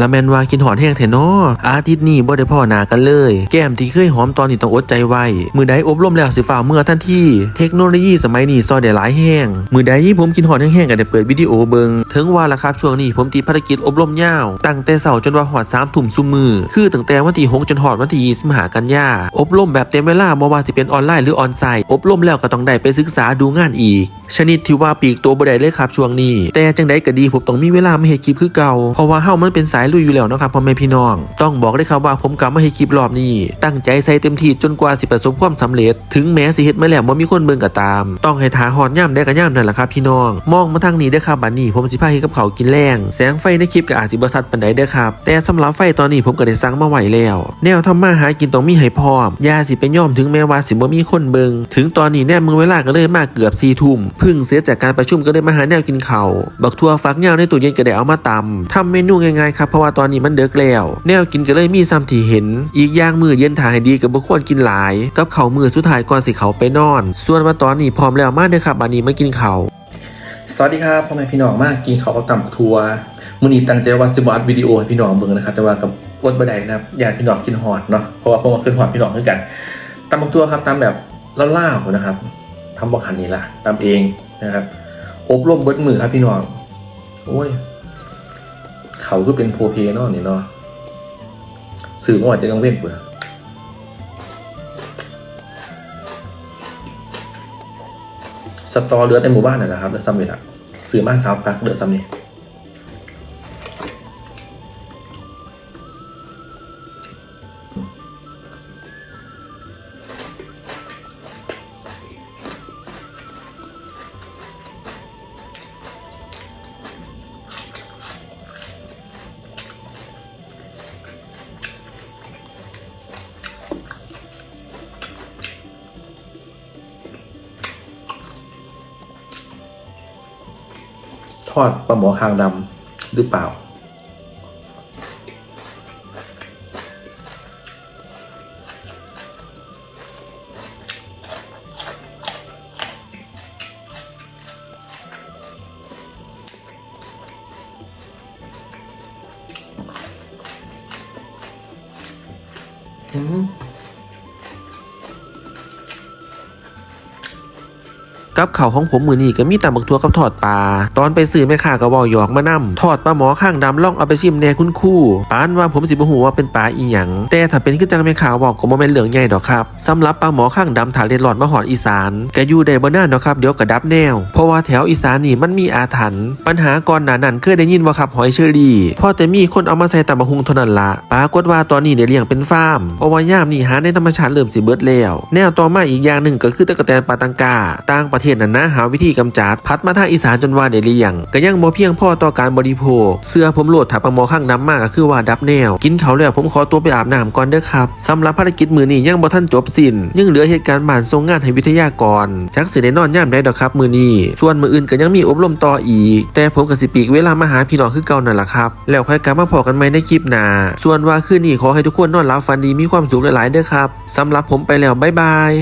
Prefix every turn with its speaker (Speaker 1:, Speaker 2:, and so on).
Speaker 1: ละแมนว่ากินหอดแห้งแท้นออาทิตย์นี้บ่ได้พ่อนากันเลย แก้มที่เคยหอมตอนนี้ต้องอดใจไว้ มือใดอบรมแล้วสิฝ่าเมื่อทันทีเทคโนโลยีสมัยนี้ซอยได้หลายแห้ง มือใดที่ผมกินหอดแห้งๆก็ได้เปิดวิดีโอเบิงถึงว่าละครับช่วงนี้ผมติดภารกิจอบรมยาว ตั้งแต่เสาร์จนว่าหอด3ทุ่มซุมือ คือตั้งแต่วันที่6จนหอดวันที่20มหากันยาอบรมแบบเต็มเวลาบ่ว่าสิเป็นออนไลน์หรือออนไซต์อบรมแล้วก็ต้องได้ไปศึกษาดูงานอีก ชนิดที่ว่าปีกตัวบ่ได้เลยครับช่วงนี้ แต่จังใดก็ดีผมต้องมีเวลามาเฮ็ดคลิปคือเก่าเพราะว่าเฮามันเป็นสายลุยอยู่แล้วนะครับพ่อแม่พี่น้อง ต้องบอกเลยครับว่าผมกลับมาเฮ็ดคลิปรอบนี้ ตั้งใจใส่เต็มที่จนกว่าสิประสบความสำเร็จ ถึงแม้สิเฮ็ดมาแล้วบ่มีคนเบิ่งก็ตาม ต้องให้ทาหอนย่ำได้ก็ย่ำนั่นแหละครับพี่น้อง มองมาทางนี้เด้ครับบัดนี้ ผมสิพาเฮ็ดกับเขากินแรงแสงไฟในคลิปก็อาจสิบ่ชัดปานใดเด้อครับ แต่สำหรับไฟตอนนี้ผมก็ได้สั่งมาไหวแล้ว แนวทำมาหากินต้องมีให้พร้อมยาสิไปย่อมถึงแม้ว่าสิบ่มีคนเบิงถึงตอนนี้แน่มึงเวลาก็เลยมากเกือบ4ทุ่มพึ่งเสียจากการประชุมก็เลยมาหาแนวกินข้าบักทัวฟักเหยาวในตู้เย็นก็ได้เอามาตำทำเมนูง่ายๆครับเพราะว่าตอนนี้มันเดึกแล้ว แนวกินก็เลยมีซ้ำที่เห็น อีกอย่างมือเย็นถ่ายให้ดีกับบ่ควรกินหลาย กับเขามือสุดท้ายก่อนสิเขาไปนอน ส่วนว่าตอนนี้พร้อมแล้วมากเด้อครับบัดนี้มากินเขาสวัสดีครับพ่อแม่พี่น้องมากกินเขาวกับตำบักทัวมือนี้ตั้งใจว่าสิบอัดวิดีโอให้พี่น้องเบิ่งนะครับแต่ว่ากับอดบ่ได้นะครับอยากพี่น้องกินฮอดเนาะเพราะว่าผมก็ขึ้นฮอดพี่น้องคือกันตำบักทัวครับตำแบบล่าๆนะครับทำบ่คันนี้ล่ะตำเองนะครับอบรมเบิดมือครับพี่น้องโอ้ย เขาคือเป็นโพเพเนาะนี่เนาะสื่อว่าจะต้องเว้นเปล่าสตอเรือในหมู่บ้านน่ะนะครับเรือซ้ำนี่ละสื่อมาสาวกักเรือซ้ำนี่ ทอดปลาหมอคางดำหรือเปล่า อืม กับเข่าของผมมือนี้ก็มีตำบักทัวกับทอดปลา ตอนไปซื้อแม่ค้าก็เว้าหยอกมานํทอดปลาหมอข้างดำล่องเอาไปชิมแหน่คุณคู่ปานว่าผมสิบ่ฮู้ว่าเป็นปลาอีหยังแต่ถ้าเป็นคือจังแม่ค้าบอกก็บ่แม่นเรื่องใหญ่ดอกครับสำหรับปลาหมอข้างดำถาเล็ดลอดมาหอดอีสานก็อยู่ได้บ่นานดอกครับเดี๋ยวก็ดับแนว เพราะว่าแถวอีสานนี่มันมีอาถรรพ์ปัญหาก่อนหน้านั้นเคยได้ยินว่าครับหอยเชอรี่พอแต่มีคนเอามาใส่ตำบักหุงเท่านั้นละปรากฏว่าตอนนี้ได้เลี้ยงเป็นฟาร์มเพราะว่ายามนี่หาในธรรมชาติเริ่มสิเบิดแล้วแนวต่อมาอีกอย่างหนึ่งก็คือตะกแตนปาตังกาต่างประเทศนั้นนะ หาวิธีกำจัดพัดมาทางอีสานจนว่าได้เลี้ยงก็ยังบ่เพียงพอต่อการบริโภค เสื้อผมโหลดถับปลาหมอข้างน้ำมากก็คือว่าดับแนว กินเขาแล้วผมขอตัวไปอาบน้ำก่อนเด้อครับสำหรับภารกิจมือนี้ยังบ่ทันจบสิ้นยังเหลือเหตุการณ์บ้านส่งงานให้วิทยากรจักสิได้นอนย่ามได้ดอกครับมือนี้ส่วนมืออื่นก็ยังมีอบรมต่ออีก แต่ผมก็สิปีกเวลามาหาพี่น้องคือเก่านั่นล่ะครับแล้วค่อยกลับมาพอกันใหมในคลิปหน้าส่วนว่าคืนนี้ขอให้ทุกคนนอนหลับฝันดีมีความสุขหลายๆเด้อครับสำหรับผมไปแล้วบ๊ายบาย